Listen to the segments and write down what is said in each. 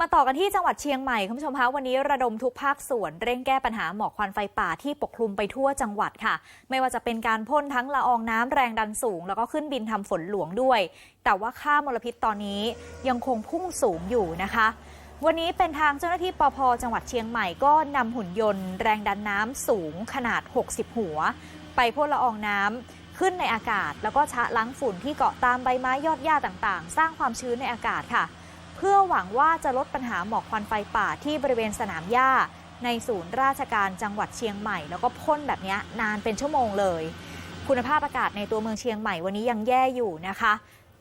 มาต่อกันที่จังหวัดเชียงใหม่คุณผู้ชมคะวันนี้ระดมทุกภาคส่วนเร่งแก้ปัญหาหมอกควันไฟป่าที่ปกคลุมไปทั่วจังหวัดค่ะ ไม่ว่าจะเป็นการพ่นทั้งละอองน้ำแรงดันสูง แล้วก็ขึ้นบินทำฝนหลวงด้วย แต่ว่าค่ามลพิษตอนนี้ยังคงพุ่งสูงอยู่นะคะ วันนี้เป็นทางเจ้าหน้าที่ปพจังหวัดเชียงใหม่ก็นำหุ่นยนต์ แรงดันน้ำสูงขนาด 60 หัว ไปพ่นละอองน้ำขึ้นในอากาศ แล้วก็ชะล้างฝุ่นที่เกาะตามใบไม้ยอดหญ้าต่างๆ สร้างความชื้นในอากาศค่ะ เพื่อหวังว่าจะลดปัญหาหมอกควันไฟป่าที่บริเวณสนามหญ้า ในศูนย์ราชการจังหวัดเชียงใหม่ แล้วก็พ่นแบบนี้นานเป็นชั่วโมงเลย คุณภาพอากาศในตัวเมืองเชียงใหม่วันนี้ยังแย่อยู่นะคะ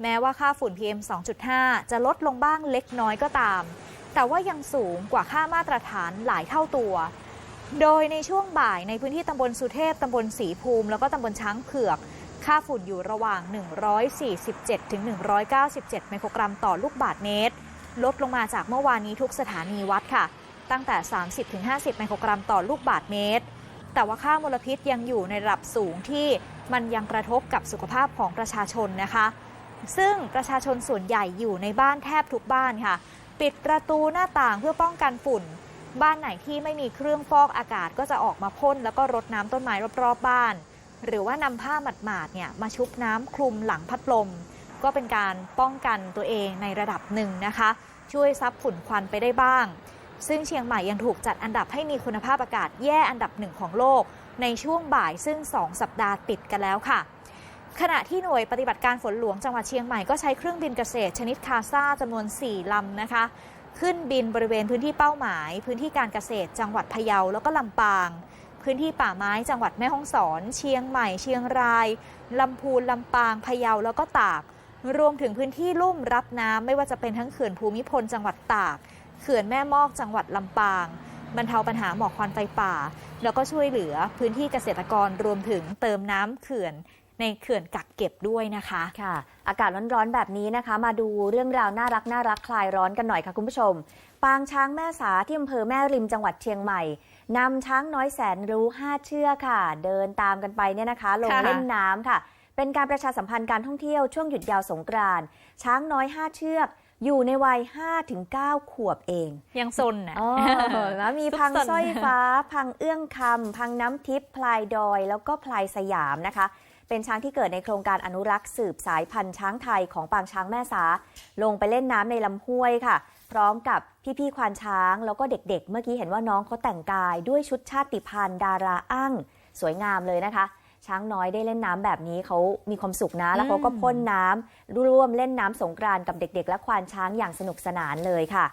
แม้ว่าค่าฝุ่น PM 2.5 จะลดลงบ้างเล็กน้อยก็ตาม แต่ว่ายังสูงกว่าค่ามาตรฐานหลายเท่าตัว โดยในช่วงบ่ายในพื้นที่ตำบลสุเทพตำบลสีภูมิ แล้วก็ตำบลช้างเผือกค่าฝุ่นอยู่ระหว่าง 147ถึง197 ไมโครกรัมต่อลูกบาศก์เมตร ลดลงมาจากเมื่อวานนี้ทุกสถานีวัดค่ะ ตั้งแต่ 30ถึง50 ไมโครกรัมต่อลูกบาศเมตร แต่ว่าค่ามลพิษยังอยู่ในระดับสูงที่มันยังกระทบกับสุขภาพของประชาชนนะคะ ซึ่งประชาชนส่วนใหญ่อยู่ในบ้านแทบทุกบ้านค่ะ ปิดประตูหน้าต่างเพื่อป้องกันฝุ่น บ้านไหนที่ไม่มีเครื่องฟอกอากาศก็จะออกมาพ่นแล้วก็รดน้ำต้นไม้รอบๆบ้าน หรือว่านำผ้าหมาดๆเนี่ยมาชุบน้ำคลุมหลังพัดลม ก็เป็นการป้องกันตัวเองในระดับหนึ่งนะคะ ช่วยซับฝุ่นควันไปได้บ้าง ซึ่งเชียงใหม่ยังถูกจัดอันดับให้มีคุณภาพอากาศแย่อันดับหนึ่งของโลก ในช่วงบ่ายซึ่ง 2 สัปดาห์ติดกันแล้วค่ะ ขณะที่หน่วยปฏิบัติการฝนหลวงจังหวัดเชียงใหม่ก็ใช้เครื่องบินเกษตรชนิดคาซ่าจำนวน 4 ลำนะคะ ขึ้นบินบริเวณพื้นที่เป้าหมาย พื้นที่การเกษตร จังหวัดพะเยาแล้วก็ลำปางพื้นที่ป่าไม้จังหวัดแม่ฮ่องสอน เชียงใหม่ เชียงราย ลำพูน ลำปาง พะเยา แล้วก็ตาก รวมถึงพื้นที่ลุ่มรับน้ำไม่ว่าจะเป็นทั้งเขื่อนภูมิพลจังหวัดตาก เขื่อนแม่มอกจังหวัดลำปางบรรเทาปัญหาหมอกควันไฟป่า แล้วก็ช่วยเหลือพื้นที่เกษตรกรรวมถึงเติมน้ำเขื่อน ในเขื่อนกักเก็บด้วยนะคะค่ะ อากาศร้อนๆแบบนี้นะคะ มาดูเรื่องราวน่ารักน่ารักคลายร้อนกันหน่อยค่ะคุณผู้ชม ปางช้างแม่สาที่อำเภอแม่ริมจังหวัดเชียงใหม่นำช้างน้อยแสนรู้5เชือกค่ะ เดินตามกันไปเนี่ยนะคะ ลงค่ะเล่นน้ำค่ะ เป็นการประชาสัมพันธ์การท่องเที่ยวช่วงหยุดยาวสงกรานต์ช้างน้อย5เชือก อยู่ในวัย 5-9 ขวบเอง ยังซนนะอ๋อแล้วมีพังซุกซนสร้อยฟ้า พังเอื้องคำ พังน้ำทิพย์พลายดอย แล้วก็พลายสยามนะคะ เป็นช้างที่เกิดในโครงการอนุรักษ์สืบสายพันธุ์ช้างไทยของปางช้างแม่สา ลงไปเล่นน้ำในลำห้วยค่ะ พร้อมกับพี่ๆควานช้าง แล้วก็เด็กๆ เมื่อกี้เห็นว่าน้องเขาแต่งกายด้วยชุดชาติพันธุ์ดาราอ้างสวยงามเลยนะคะ ช้างน้อยได้เล่นน้ำแบบนี้เขามีความสุขนะ แล้วเขาก็พ่นน้ำร่วมเล่นน้ำสงกรานต์กับเด็ก ๆ และควานช้างอย่างสนุกสนานเลยค่ะ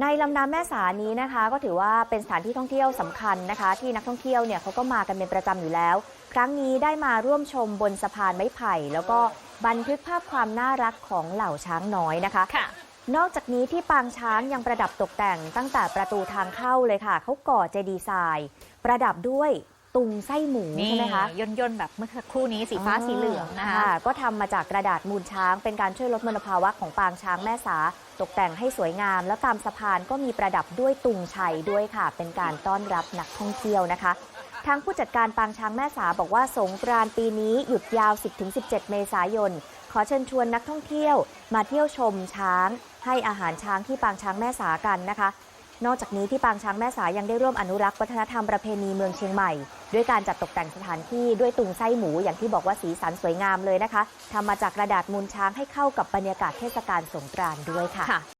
ในลำน้ำแม่สานี้นะคะ ก็ถือว่าเป็นสถานที่ท่องเที่ยวสำคัญนะคะ ที่นักท่องเที่ยวเนี่ยเขาก็มากันเป็นประจำอยู่แล้ว ครั้งนี้ได้มาร่วมชมบนสะพานไม้ไผ่ แล้วก็บันทึกภาพความน่ารักของเหล่าช้างน้อยนะคะค่ะนอกจากนี้ที่ปางช้างยังประดับตกแต่งตั้งแต่ประตูทางเข้าเลยค่ะ เขาก่อเจดีย์ทราย ประดับด้วย ตุงไส้หมูนี่ใช่ไหมคะย่นย่นๆแบบเมื่อสักครู่นี้สีฟ้าสีเหลืองนะคะ ก็ทำมาจากกระดาษมูลช้าง เป็นการช่วยลดมลภาวะของปางช้างแม่สา ตกแต่งให้สวยงาม แล้วตามสะพานก็มีประดับด้วยตุงชัยด้วยค่ะ เป็นการต้อนรับนักท่องเที่ยวนะคะ ทางผู้จัดการปางช้างแม่สาบอกว่าสงกรานต์ปีนี้หยุดยาว 10-17 เมษายน ขอเชิญชวนนักท่องเที่ยว มาเที่ยวชมช้าง ให้อาหารช้างที่ปางช้างแม่สากันนะคะ นอกจากนี้ที่ปางช้างแม่สายยังได้ร่วมอนุรักษ์วัฒนธรรมประเพณีเมืองเชียงใหม่ ด้วยการจัดตกแต่งสถานที่ด้วยตุงไส้หมูอย่างที่บอกว่าสีสันสวยงามเลยนะคะทำมาจากกระดาษมูลช้างให้เข้ากับบรรยากาศเทศกาลสงกรานต์ด้วยค่ะ